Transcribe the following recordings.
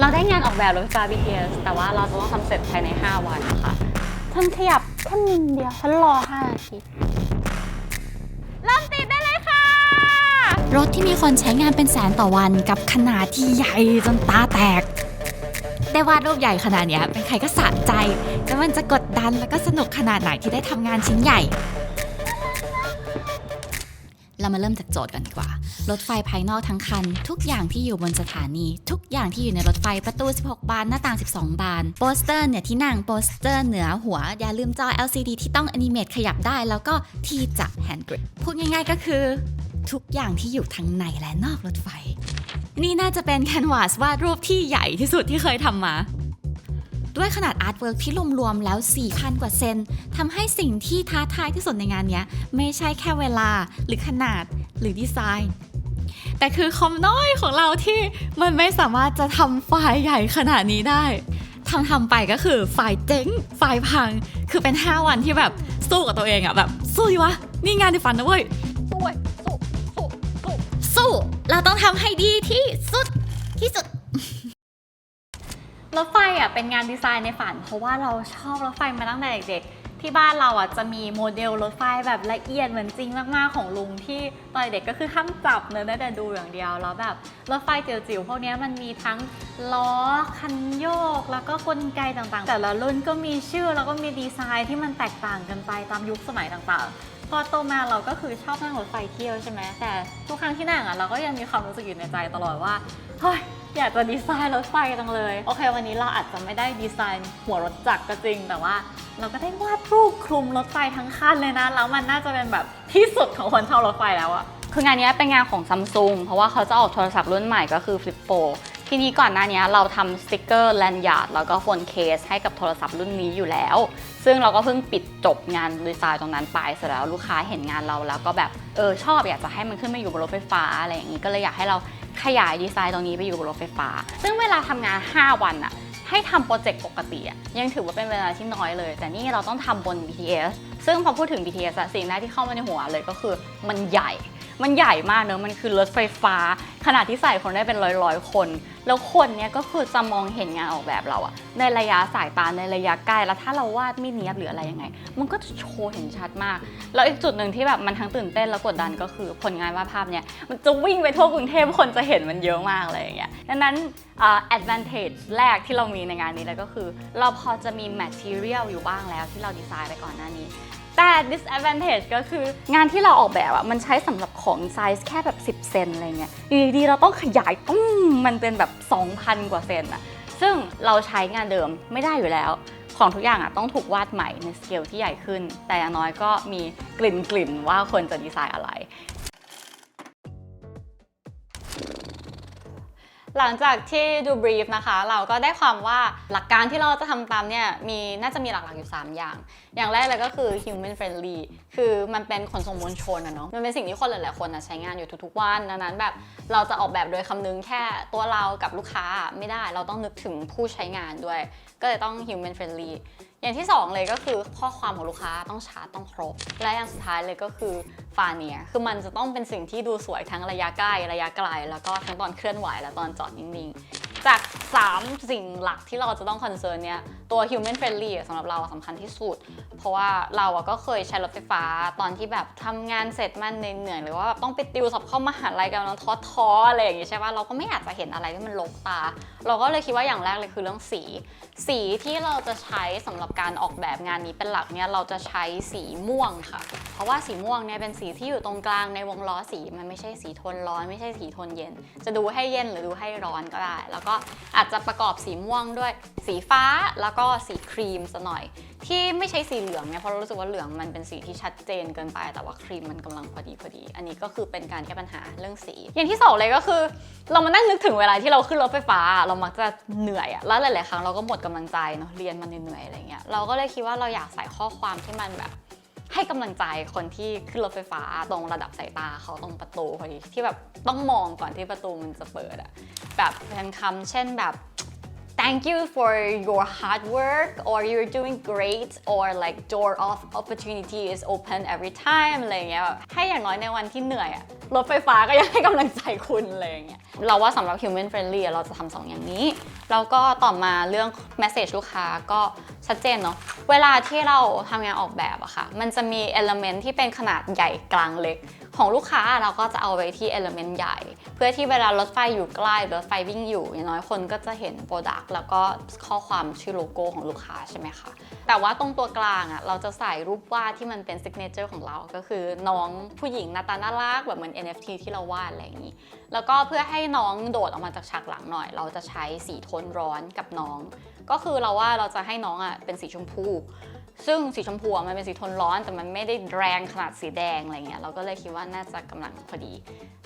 เราได้งานออกแบบรถไฟฟ้า BTS แต่ว่าเราจะต้องทำเสร็จภายใน 5 วันค่ะฉันขยับแค่นิดเดียว ฉันรอ 5 นาที เริ่มติดได้เลยค่ะ รถที่มีคนใช้งานเป็นแสนต่อวันกับขนาดที่ใหญ่จนตาแตก ได้วาดรูปใหญ่ขนาดเนี้ยเป็นใครก็สะใจจะมันจะกดดันแล้วก็สนุกขนาดไหนที่ได้ทำงานชิ้นใหญ่ เรามาเริ่มจากโจทย์กันดีกว่า รถไฟภายนอกทั้งคัน ทุกอย่างที่อยู่บนสถานี ทุกอย่างที่อยู่ในรถไฟประตู 16 บาน หน้าต่าง 12 บาน โปสเตอร์เนี่ยที่นั่งโปสเตอร์เหนือหัว อย่าลืมจอ LCD ที่ต้องแอนิเมตขยับได้ แล้วก็ที่จับแฮนด์กริปพูดง่ายๆก็คือ ทุกอย่างที่อยู่ทั้งในและนอกรถไฟ นี่น่าจะเป็นแคนวาสวาดรูปที่ใหญ่ที่สุดที่เคยทำมา ด้วยขนาดอาร์ตเวิร์กที่รวมๆแล้ว 4,000 กว่าเซนทำให้สิ่งที่ท้าทายที่สุดในงานเนี้ยไม่ใช่แค่เวลาหรือขนาดหรือดีไซน์แต่คือคอมน้อยของเราที่มันไม่สามารถจะทำไฟล์ใหญ่ขนาดนี้ได้ทำทำไปก็คือไฟล์เจ๊งไฟล์พัง คือเป็น 5 วันที่แบบสู้กับตัวเองอะแบบสู้ดิวะ นี่งานในฝันนะเว้ยสู้เว้ยสู้สู้สู้สู้เราต้องทำให้ดีที่สุดที่สุด รถไฟอะเป็นงานดีไซน์ในฝัน เพราะว่าเราชอบรถไฟมาตั้งแต่เด็กๆ ที่บ้านเราอะจะมีโมเดลรถไฟแบบละเอียดเหมือนจริงมากๆของลุงที่ตอนเด็กก็คือห้ามจับเนอะได้แต่ดูอย่างเดียว แล้วแบบรถไฟจิ๋วๆพวกนี้มันมีทั้งล้อคันโยก แล้วก็กลไกต่างๆ แต่ละรุ่นก็มีชื่อแล้วก็มีดีไซน์ที่มันแตกต่างกันไปตามยุคสมัยต่างๆพอโตมาเราก็คือชอบนั่งรถไฟเที่ยวใช่ไหมแต่ทุกครั้งที่นั่งอะเราก็ยังมีความรู้สึกอยู่ในใจตลอดว่าเฮ้ย อยากจะดีไซน์รถไฟจังเลย โอเค วันนี้เราอาจจะไม่ได้ดีไซน์หัวรถจักรก็จริง แต่ว่าเราก็ได้วาดรูปคลุมรถไฟทั้งคันเลยนะ แล้วมันน่าจะเป็นแบบที่สุดของคนชอบรถไฟแล้วอะคืองานนี้เป็นงานของซัมซุงเพราะว่าเขาจะออกโทรศัพท์รุ่นใหม่ก็คือ Flip 4 ทีนี้ก่อนหน้านี้เราทำสติกเกอร์แลนยาร์ดแล้วก็โฟนเคสให้กับโทรศัพท์รุ่นนี้อยู่แล้ว ซึ่งเราก็เพิ่งปิดจบงานดีไซน์ตรงนั้นไปเสร็จแล้วลูกค้าเห็นงานเราแล้วก็แบบเออชอบอยากจะให้มันขึ้นมาอยู่บนรถไฟฟ้าอะไรอย่างนี้ก็เลยอยากให้เรา ขยายดีไซน์ตรงนี้ไปอยู่บนรถไฟฟ้า ซึ่งเวลาทำงาน 5 วันอะให้ทำโปรเจกต์ปกติอะยังถือว่าเป็นเวลาที่น้อยเลย แต่นี่เราต้องทำบน BTS ซึ่งพอพูดถึง BTS อะสิ่งแรกที่เข้ามาในหัวเลยก็คือมันใหญ่ มันใหญ่มากเนอะมันคือรถไฟฟ้า ขนาดที่ใส่คนได้เป็นร้อยร้อยๆคน แล้วคนเนี้ยก็คือจะมองเห็นงานออกแบบเราอะในระยะสายตาในระยะใกล้แล้วถ้าเราวาดไม่เนียบหรืออะไรยังไง มันก็จะโชว์เห็นชัดมาก แล้วอีกจุดหนึ่งที่แบบมันทั้งตื่นเต้นแล้วกดดันก็คือผลงานวาดภาพเนี้ยมันจะวิ่งไปทั่วกรุงเทพคนจะเห็นมันเยอะมากอะไรอย่างเงี้ยดังนั้นอ่า advantage แรกที่เรามีในงานนี้เลยก็คือ เราพอจะมี material อยู่บ้างแล้วที่เราดีไซน์ไปก่อนหน้านี้ แต่ disadvantage ก็คืองานที่เราออกแบบอะมันใช้สำหรับของไซส์แค่แบบ 10 เซนอะไรเงี้ยอยู่ดีๆเราต้องขยายตุ้มมันเป็นแบบ 2,000 กว่าเซนอะซึ่งเราใช้งานเดิมไม่ได้อยู่แล้ว ของทุกอย่างอะต้องถูกวาดใหม่ในสเกลที่ใหญ่ขึ้น แต่อย่างน้อยก็มีกลิ่นกลิ่นๆว่าคนจะดีไซน์อะไร หลังจากที่ดูบรีฟนะคะ เราก็ได้ความว่าหลักการที่เราจะทำตามเนี่ยมีน่าจะมีหลักๆอยู่ 3 อย่าง อย่างแรกเลยก็คือ human friendly คือมันเป็นขนส่งมวลชนอะเนาะมันเป็นสิ่งที่คนหลายๆคนอะใช้งานอยู่ทุกๆวันดังนั้นแบบเราจะออกแบบโดยคำนึงแค่ตัวเรากับลูกค้าไม่ได้เราต้องนึกถึงผู้ใช้งานด้วย ก็เลยต้อง human friendly อย่างที่ 2 เลยก็คือข้อความของลูกค้าต้องชัดต้องครบ และอย่างสุดท้ายเลยก็คือฟาเนียคือมันจะต้องเป็นสิ่งที่ดูสวยทั้งระยะใกล้ระยะไกล แล้วก็ทั้งตอนเคลื่อนไหวและตอนจอดนิ่งๆ จาก 3 สิ่งหลักที่เราจะต้องคอนเซิร์นเนี่ยตัว human friendly สำหรับเราสำคัญที่สุด เพราะว่าเราก็เคยใช้รถไฟฟ้าตอนที่แบบทำงานเสร็จมันเหนื่อยหรือว่าแบบต้องไปติวสอบเข้ามหาลัยกันแล้วท้อๆอะไรอย่างงี้ใช่ปะเราก็ไม่อยากจะเห็นอะไรที่มันลกตา เราก็เลยคิดว่าอย่างแรกเลยคือเรื่องสี สีที่เราจะใช้สำหรับการออกแบบงานนี้เป็นหลักเนี่ยเราจะใช้สีม่วงค่ะ เพราะว่าสีม่วงเนี่ยเป็นสีที่อยู่ตรงกลางในวงล้อสีมันไม่ใช่สีโทนร้อน ไม่ใช่สีโทนเย็น จะดูให้เย็นหรือดูให้ร้อนก็ได้ แล้วก็อาจจะประกอบสีม่วงด้วยสีฟ้าแล้วก็สีครีมซะหน่อย ที่ไม่ใช่สีเหลืองเนี่ยเพราะเรารู้สึกว่าเหลืองมันเป็นสีที่ชัดเจนเกินไป แต่ว่าครีมมันกำลังพอดีพอดี อันนี้ก็คือเป็นการแก้ปัญหาเรื่องสี อย่างที่สองเลยก็คือ เรามานั่งนึกถึงเวลาที่เราขึ้นรถไฟฟ้า เรามักจะเหนื่อยอะแล้วหลาย ๆ ครั้งเราก็หมดกำลังใจเนาะเรียนมันเหนื่อยอะไรเงี้ยเราก็เลยคิดว่าเราอยากใส่ข้อความที่มันแบบให้กำลังใจคนที่ขึ้นรถไฟฟ้าตรงระดับสายตาเขาตรงประตูพอดีที่แบบต้องมองก่อนที่ประตูมันจะเปิดอะแบบเป็นคำเช่นแบบ thank you for your hard work or you're doing great or like door of opportunity is open every time อะไรอย่างเงี้ยแบบให้อย่างน้อยในวันที่เหนื่อยอะรถไฟฟ้าก็ยังให้กำลังใจคุณอะไรอย่างเงี้ยเราว่าสำหรับ human friendly เราจะทำสองอย่างนี้แล้วก็ต่อมาเรื่อง message ลูกค้าก็ชัดเจนเนาะเวลาที่เราทำงานออกแบบอะค่ะ มันจะมี element ที่เป็นขนาดใหญ่กลางเล็ก ของลูกค้าเราก็จะเอาไว้ที่ element ใหญ่ เพื่อที่เวลารถไฟอยู่ใกล้รถไฟวิ่งอยู่อย่างน้อยคนก็จะเห็น product แล้วก็ข้อความชื่อโลโก้ของลูกค้าใช่ไหมคะ แต่ว่าตรงตัวกลางอะเราจะใส่รูปวาดที่มันเป็น signature ของเรา ก็คือน้องผู้หญิงหน้าตาน่ารักแบบเหมือน NFT ที่เราวาดอะไรอย่างนี้ แล้วก็เพื่อให้น้องโดดออกมาจากฉากหลังหน่อย เราจะใช้สีโทนร้อนกับน้อง ก็คือเราว่าเราจะให้น้องอะเป็นสีชมพู ซึ่งสีชมพูมันเป็นสีทนร้อน แต่มันไม่ได้แรงขนาดสีแดงอะไรเงี้ยเราก็เลยคิดว่าน่าจะกำลังพอดี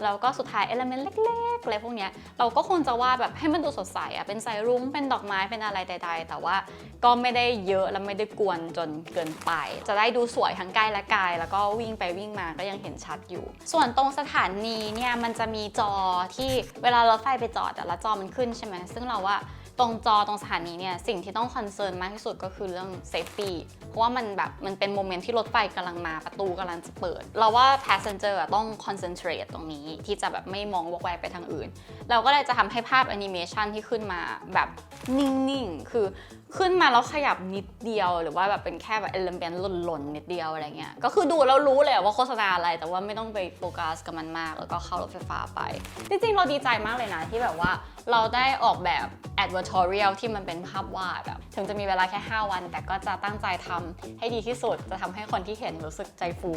แล้วก็สุดท้ายเอลเมนต์เล็กๆอะไรพวกเนี้ยเราก็คงจะวาดแบบให้มันดูสดใสอะเป็นสายรุ้งเป็นดอกไม้เป็นอะไรใดๆ แต่ว่าก็ไม่ได้เยอะและไม่ได้กวนจนเกินไป จะได้ดูสวยทั้งใกายและไกายแล้วก็วิ่งไปวิ่งมาก็ยังเห็นชัดอยู่ ส่วนตรงสถานีเนี่ยมันจะมีจอที่เวลารถไฟไปจอดอะแล้วจอมันขึ้นใช่ไหมซึ่งเราว่า ตรงจอตรงสถานีเนี่ยสิ่งที่ต้องคอนเซิร์นมากที่สุดก็คือเรื่องเซฟตี้เพราะว่ามันแบบมันเป็นโมเมนต์ที่รถไฟกำลังมาประตูกำลังจะเปิด เราว่า passenger อะต้อง concentrate ตรงนี้ที่จะแบบไม่มองวกแวกไปทางอื่น เราก็เลยจะทำให้ภาพแอนิเมชันที่ขึ้นมาแบบนิ่งๆ คือ ขึ้นมาแล้วขยับนิดเดียว หรือว่าแบบเป็นแค่แบบเอลเมนต์หล่นๆนิดเดียวอะไรเงี้ยก็คือดูแล้วรู้เลยว่าโฆษณาอะไรแต่ว่าไม่ต้องไปโฟกัสกับมันมาก แล้วก็เข้ารถไฟฟ้าไป จริงๆ เราดีใจมากเลยนะที่แบบว่าเราได้ออกแบบ advertorial ที่มันเป็นภาพวาดอะถึงจะมีเวลาแค่ 5 วัน แต่ก็จะตั้งใจทำให้ดีที่สุด จะทำให้คนที่เห็นรู้สึกใจฟู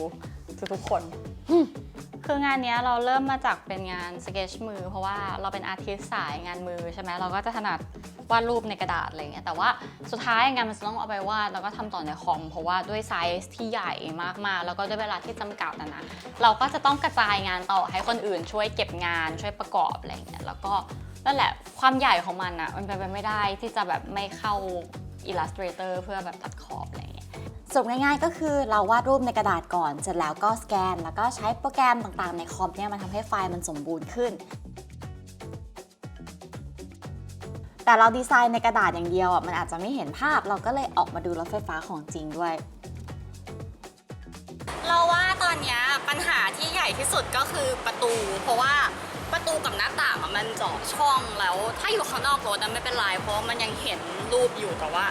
ทุกๆคนคืองานนี้เราเริ่มมาจากเป็นงานสเก t ชมือ เพราะว่าเราเป็นอาร์ติสสายงานมือใช่ไหมเราก็จะถนัดวาดรูปในกระดาษอะไรเงี้ยแต่ว่าสุดท้ายงานมันจะต้องเอาไปวาดแล้วก็ทำต่อในคอม เพราะว่าด้วยไซส์ที่ใหญ่มากๆ แล้วก็ด้วยเวลาที่จำกัดนะนะเราก็จะต้องกระจายงานต่อให้คนอื่นช่วยเก็บงานช่วยประกอบอะไรเงี้ยแล้วก็นั่นแหละความใหญ่ของมันอะมันเป็นไปไม่ได้ที่จะแบบไม่เข้า Illustrator เพื่อแบบตัดขอบอะไรเงี้ยสรุปง่ายๆก็คือเราวาดรูปในกระดาษก่อน เสร็จแล้วก็สแกน แล้วก็ใช้โปรแกรมต่างๆในคอมเนี่ยมันทำให้ไฟล์มันสมบูรณ์ขึ้น แต่เราดีไซน์ในกระดาษอย่างเดียวอะมันอาจจะไม่เห็นภาพเราก็เลยออกมาดูรถไฟฟ้าของจริงด้วย เราว่าตอนนี้ปัญหาที่ใหญ่ที่สุดก็คือประตู เพราะว่าประตูกับหน้าต่างอะมันเจาะช่องแล้ว ถ้าอยู่ข้างนอกรถนั้นไม่เป็นไรเพราะมันยังเห็นรูปอยู่แต่ว่า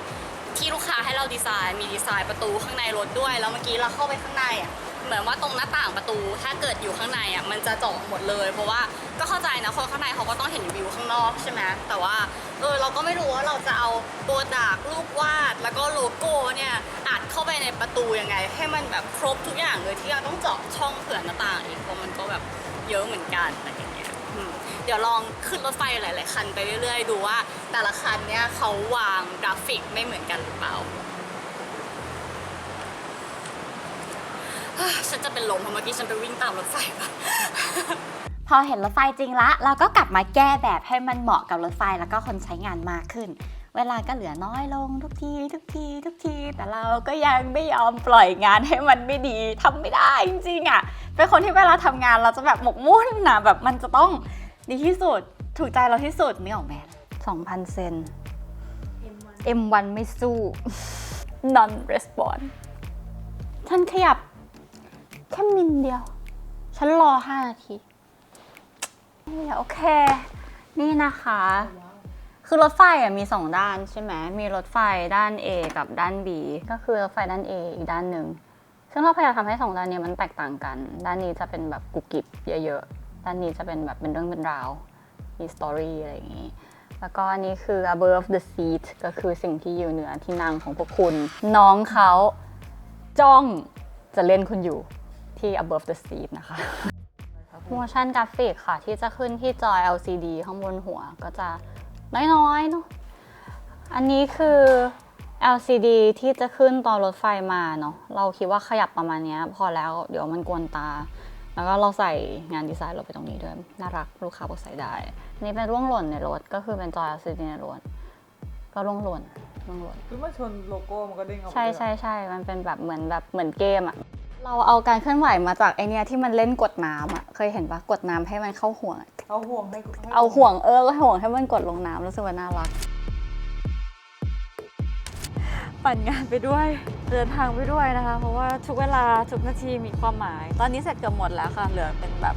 ที่ลูกค้าให้เราดีไซน์มีดีไซน์ประตูข้างในรถด้วย แล้วเมื่อกี้เราเข้าไปข้างในอะ เหมือนว่าตรงหน้าต่างประตู ถ้าเกิดอยู่ข้างในอะมันจะเจาะหมดเลย เพราะว่าก็เข้าใจนะคนข้างในเขาก็ต้องเห็นวิวข้างนอกใช่ไหมแต่ว่าเออเราก็ไม่รู้ว่าเราจะเอาโปรดักรูปวาดแล้วก็โลโก้เนี่ยอัดเข้าไปในประตูยังไง ให้มันแบบครบทุกอย่างเลยที่เราต้องเจาะช่องเผื่อหน้าต่างอีกเพราะมันก็แบบเยอะเหมือนกันอะไรอย่างเงี้ยเดี๋ยวลองขึ้นรถไฟหลาย ๆ คันไปเรื่อย ๆ ดูว่า แต่ละคันเนี่ยเขาวางกราฟิกไม่เหมือนกันหรือเปล่า ฉันจะเป็นลมเพราะเมื่อกี้ฉันไปวิ่งตามรถไฟมา พอเห็นรถไฟจริงละ เราก็กลับมาแก้แบบให้มันเหมาะกับรถไฟแล้วก็คนใช้งานมากขึ้น เวลาก็เหลือน้อยลงทุกที ทุกที ทุกที แต่เราก็ยังไม่ยอมปล่อยงานให้มันไม่ดีทำไม่ได้จริงๆอะ เป็นคนที่เวลาทำงานเราจะแบบหมกมุ่นนะแบบมันจะต้องดีที่สุด ถูกใจเราที่สุดนี่ออกแม2,000 เซน M1 ไม่สู้ non response ฉันขยับ แค่มิลเดียว ฉันรอ5นาทีโอเค นี่นะคะ คือรถไฟอะมี2ด้านใช่ไหม มีรถไฟด้าน A กับด้าน B ก็คือรถไฟด้าน A อีกด้านหนึ่ง ซึ่งเราพยายามทำให้2ด้านนี้มันแตกต่างกัน ด้านนี้จะเป็นแบบกุกกิบเยอะๆ ด้านนี้จะเป็นแบบเป็นเรื่องเป็นราว มีสตอรี่อะไรอย่างนี้แล้วก็อันนี้คือ above the seat ก็คือสิ่งที่อยู่เหนือที่นั่งของพวกคุณ น้องเขาจ้องจะเล่นคุณอยู่ ที่ above the seat นะคะ motion graphic ค่ะ ที่จะขึ้นที่จอ LCD ข้างบนหัวก็จะน้อยๆเนาะอันนี้คือ LCD ที่จะขึ้นตอนรถไฟมาเนาะเราคิดว่าขยับประมาณเนี้ยพอแล้วเดี๋ยวมันกวนตา แล้วก็เราใส่งานดีไซน์ลงไปตรงนี้ด้วย น่ารักลูกค้าบอกใส่ได้อันนี่เป็นร่วงหล่นในรถก็คือเป็นจอ LCD ในรถก็ร่วงหล่นร่วงหล่นคือเมื่อชนโลโก้มันก็เด้งออกมาใช่เลยใช่ใช่มันเป็นแบบเหมือนแบบเหมือนเกมอะ เราเอาการเคลื่อนไหวมาจากไอเนี้ยที่มันเล่นกดน้ำอะเคยเห็นปะกดน้ำให้มันเข้าห่วงอะเอาห่วงให้ให้เอาห่วงเออก็ห่วงให้มันกดลงน้ำรู้สึกว่าน่ารัก ปั่นงานไปด้วย เดินทางไปด้วยนะคะ เพราะว่าทุกเวลาทุกนาทีมีความหมาย ตอนนี้เสร็จเกือบหมดแล้วค่ะ เหลือเป็นแบบ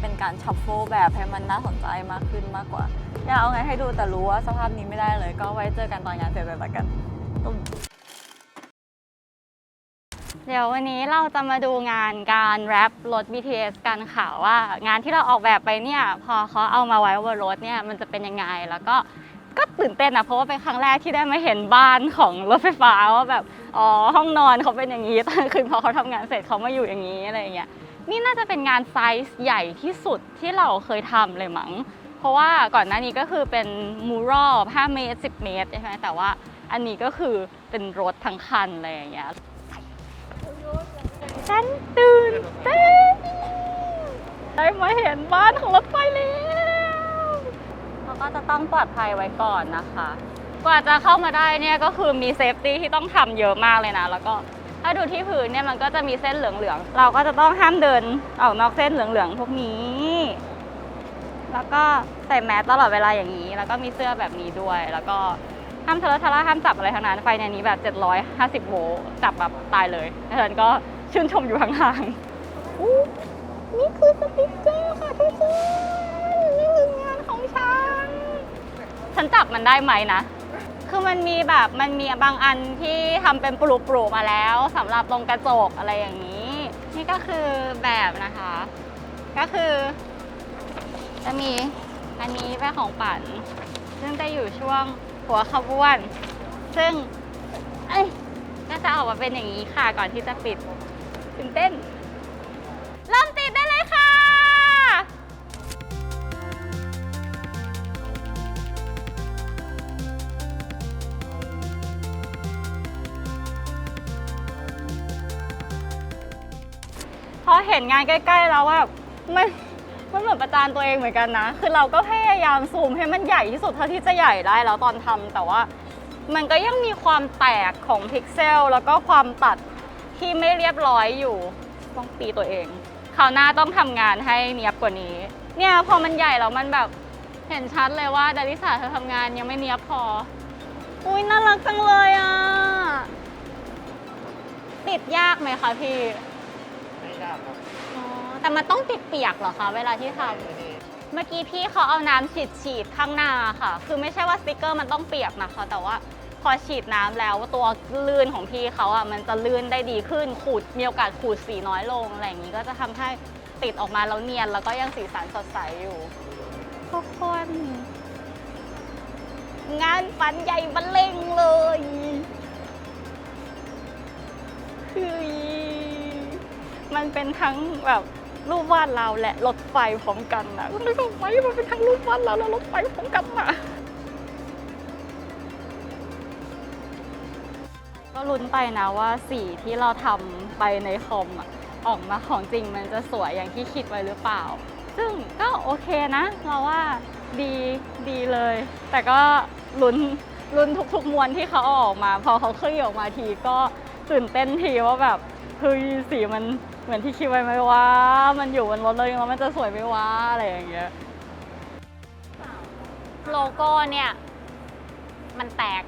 เป็นการช็อปโฟแบบให้มันน่าสนใจมากขึ้นมากกว่า อยากเอาไงให้ดูแต่รู้ว่าสภาพนี้ไม่ได้เลย ก็ไว้เจอกันตอนงานเสร็จเลยละกันตุ้ม เดี๋ยววันนี้เราจะมาดูงานการแรปรถ BTS กันค่ะว่างานที่เราออกแบบไปเนี่ย พอเขาเอามาไว้บนรถเนี่ยมันจะเป็นยังไง แล้วก็ก็ตื่นเต้นนะเพราะว่าเป็นครั้งแรกที่ได้มาเห็นบ้านของรถไฟฟ้าว่าแบบอ๋อห้องนอนเขาเป็นอย่างนี้ตอนคืนพอเขาทำงานเสร็จเขามาอยู่อย่างนี้อะไรอย่างเงี้ยนี่น่าจะเป็นงานไซส์ใหญ่ที่สุดที่เราเคยทำเลยมั้ง เพราะว่าก่อนหน้านี้ก็คือเป็นมูรัล5เมตร 10 เมตรใช่ไหมแต่ว่าอันนี้ก็คือเป็นรถทั้งคันอะไรอย่างเงี้ย ฉันตื่นเต้นได้มาเห็นบ้านของรถไฟแล้วเราก็จะต้องปลอดภัยไว้ก่อนนะคะ กว่าจะเข้ามาได้เนี่ยก็คือมีเซฟตี้ที่ต้องทำเยอะมากเลยนะ แล้วก็ถ้าดูที่พื้นเนี่ยมันก็จะมีเส้นเหลืองๆ เราก็จะต้องห้ามเดินออกนอกเส้นเหลืองๆพวกนี้ แล้วก็ใส่แมสตลอดเวลาอย่างนี้ แล้วก็มีเสื้อแบบนี้ด้วย แล้วก็ห้ามทะเลาะทะเลาะห้ามจับอะไรทั้งนั้น ไฟในนี้แบบ750โวลต์จับแบบตายเลยดังนั้นก็ ชื่นชมอยู่ห่างๆอู้นี่คือสติกเกอร์ค่ะทุกคนนี่คืองานของฉัน ฉันจับมันได้ไหมนะ คือมันมีแบบมันมีบางอันที่ทำเป็นปลูกปลูกๆมาแล้วสำหรับตรงกระจกอะไรอย่างนี้ นี่ก็คือแบบนะคะ ก็คือ จะมีอันนี้เป็นของปั่น ซึ่งจะอยู่ช่วงหัวขบวน ซึ่ง เอ้ยก็จะออกมาเป็นอย่างนี้ค่ะก่อนที่จะปิด ตื่นเต้น เริ่มติดได้เลยค่ะ พอเห็นงานใกล้ ๆ แล้วว่ามันมันเหมือนประจานตัวเองเหมือนกันนะ คือเราก็พยายามซูมให้มันใหญ่ที่สุดเท่าที่จะใหญ่ได้แล้วตอนทำแต่ว่ามันก็ยังมีความแตกของพิกเซล แล้วก็ความตัด ที่ไม่เรียบร้อยอยู่ต้องตีตัวเองคราวหน้าต้องทำงานให้เนียบกว่านี้ เนี่ยพอมันใหญ่แล้วมันแบบเห็นชัดเลยว่าดาริสาเธอทำงานยังไม่เนียบพอ อุ้ยน่ารักจังเลยอะ ติดยากไหมคะพี่ ไม่ยากครับอ๋อ แต่มันต้องติดเปียกเหรอคะเวลาที่ทำ เมื่อกี้พี่เขาเอาน้ำฉีดฉีดๆข้างหน้าค่ะ คือไม่ใช่ว่าสติกเกอร์มันต้องเปียกนะคะ แต่ว่า พอฉีดน้ำแล้วตัวลื่นของพี่เขาอะมันจะลื่นได้ดีขึ้นขูดมีโอกาสขูดสีน้อยลงอะไรอย่างนี้ก็จะทำให้ติดออกมาแล้วเนียนแล้วก็ยังสีสันสดใสอยู่ทุกคนงานปันใหญ่บันเลงเลยคือมันเป็นทั้งแบบรูปวาดเราและรถไฟพร้อมกันนะนึกออกไหมมันเป็นทั้งรูปวาดเราและรถไฟพร้อมกันนะ ก็ลุ้นไปนะว่าสีที่เราทำไปในคอมอะออกมาของจริงมันจะสวยอย่างที่คิดไว้หรือเปล่า ซึ่งก็โอเคนะ เราว่าดีดีเลย แต่ก็ลุ้นลุ้นทุกๆมวลที่เขาออกมา พอเขาขึ้นออกมาทีก็ตื่นเต้นทีว่าแบบเฮ้ยสีมันเหมือนที่คิดไว้ไหมว่ามันอยู่บนรถเลยแล้วมันจะสวยไหมว่าอะไรอย่างเงี้ยโลโก้เนี่ย มันแตก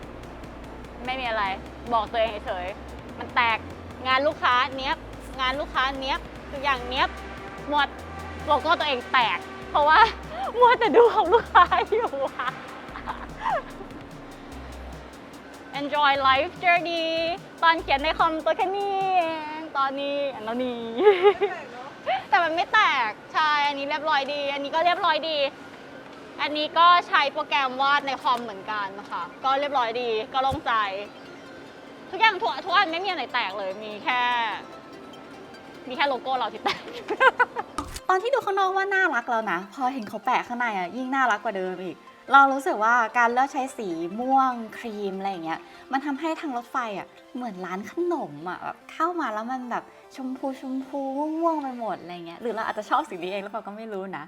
ไม่มีอะไร บอกตัวเองเฉยๆ มันแตกงานลูกค้าเนี้ยบงานลูกค้าเนี้ยบทุกอย่างเนี้ยบหมดโลโก้ตัวเองแตก เพราะว่ามัวแต่ดูของลูกค้าอยู่ค่ะ enjoy life journey ตอนเขียนในคอมตัวแค่นี้เองตอนนี้อันแล้วนี้ แต่มันไม่แตก ใช่ อันนี้เรียบร้อยดี อันนี้ก็เรียบร้อยดี อันนี้ก็ใช้โปรแกรมวาดในคอมเหมือนกันนะคะ ก็เรียบร้อยดี ก็โล่งใจ ทุกอย่างทุกทุกอันไม่มีอันไหนแตกเลยมีแค่ มีแค่โลโก้เราที่แตก ตอนที่ดูข้างนอกว่าน่ารักแล้วนะ พอเห็นเขาแปะข้างในอะยิ่งน่ารักกว่าเดิมอีก เรารู้สึกว่าการเลือกใช้สีม่วงครีมอะไรอย่างเงี้ย มันทำให้ทางรถไฟอะเหมือนร้านขนมอะแบบเข้ามาแล้วมันแบบชมพูชมพูม่วงๆไปหมดอะไรเงี้ยหรือเราอาจจะชอบสีนี้เองหรือเปล่าก็ไม่รู้นะ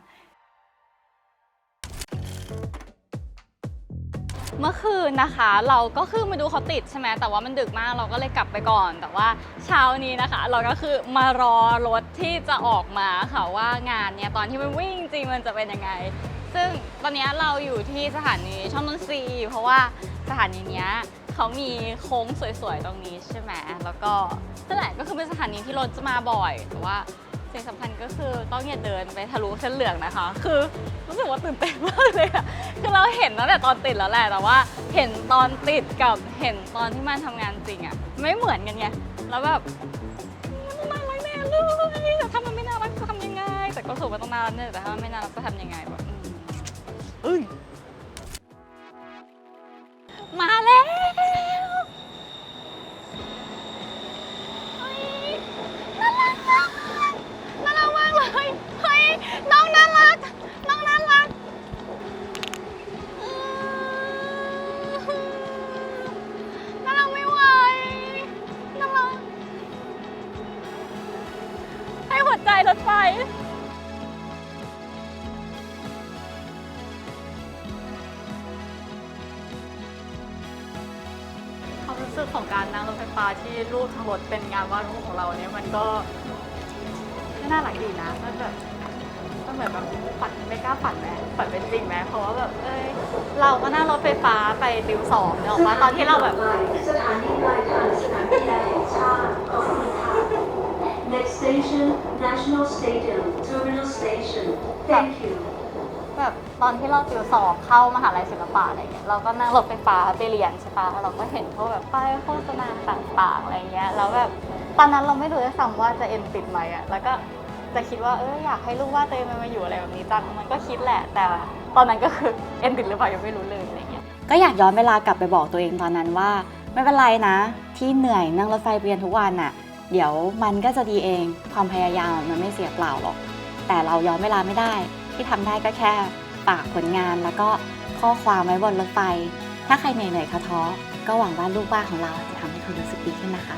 เมื่อคืนนะคะ เราก็คือมาดูเขาติดใช่ไหมแต่ว่ามันดึกมากเราก็เลยกลับไปก่อน แต่ว่าเช้านี้นะคะ เราก็คือมารอรถที่จะออกมาค่ะว่างานเนี่ยตอนที่มันวิ่งจริงมันจะเป็นยังไง ซึ่งตอนนี้เราอยู่ที่สถานีช่องนนทรีเพราะว่าสถานีเนี้ยเขามีโค้งสวยๆตรงนี้ใช่ไหมแล้วก็นั่นแหละก็คือเป็นสถานีที่รถจะมาบ่อยแต่ว่า สิ่งสำคัญก็คือต้องอย่าเดินไปทะลุเส้นเหลืองนะคะ คือรู้สึกว่าตื่นเต้นมากเลยอะคือเราเห็นตั้งแต่ตอนติดแล้วแหละแต่ว่า เห็นตอนติดกับเห็นตอนที่มันทำงานจริงอะไม่เหมือนกันไงแล้วแบบมันน่ารักแน่เลยแต่ถ้ามันไม่น่ารักจะทำยังไง แต่ก็รู้สึกว่าต้องน่ารักแน่แต่ถ้ามันไม่น่ารักจะทำยังไงแบบอืมมาแล้ว รูปทั้งรถเป็นงานวาดรูปของเราเนี่ยมันก็น่ารักดีนะมันแบบมันเหมือนแบบฝันไม่กล้าฝันไหมฝันเป็นจริงไหมเพราะว่าแบบเอ้ยเราก็นั่งรถไฟฟ้าไปดิวสองเนี่ยออกมาตอนที่เราแบบสถานีปลายทางสนามกีฬาแห่งชาติขอบคุณค่ะ Next station National Stadium Terminal Station Thank you ตอนที่เราติวสอบเข้ามหาลัยศิลปะอะไรเงี้ยเราก็นั่งรถไฟฟ้าไปเรียนใช่ปะแล้วเราก็เห็นพวกแบบป้ายโฆษณาต่างๆอะไรเงี้ยแล้วแบบตอนนั้นเราไม่รู้ด้วยซ้ำว่าจะเอ็นติดไหมอะแล้วก็จะคิดว่าเอออยากให้ลูกว่าตัวเองมันมาอยู่อะไรแบบนี้จังมันก็คิดแหละ แต่ตอนนั้นก็คือเอ็นติดหรือเปล่ายังไม่รู้เลยอะไรเงี้ยก็อยากย้อนเวลากลับไปบอกตัวเองตอนนั้นว่า ไม่เป็นไรนะ ที่เหนื่อยนั่งรถไฟไปเรียนทุกวันน่ะเดี๋ยวมันก็จะดีเองความพยายามมันไม่เสียเปล่าหรอก แต่เราย้อนเวลาไม่ได้ ที่ทำได้ก็แค่ ฝากผลงานแล้วก็ข้อความไว้บนรถไฟ ถ้าใครเหนื่อยๆท้อก็หวังว่าลูกบ้านของเราจะทำให้คุณรู้สึกดีขึ้นนะคะ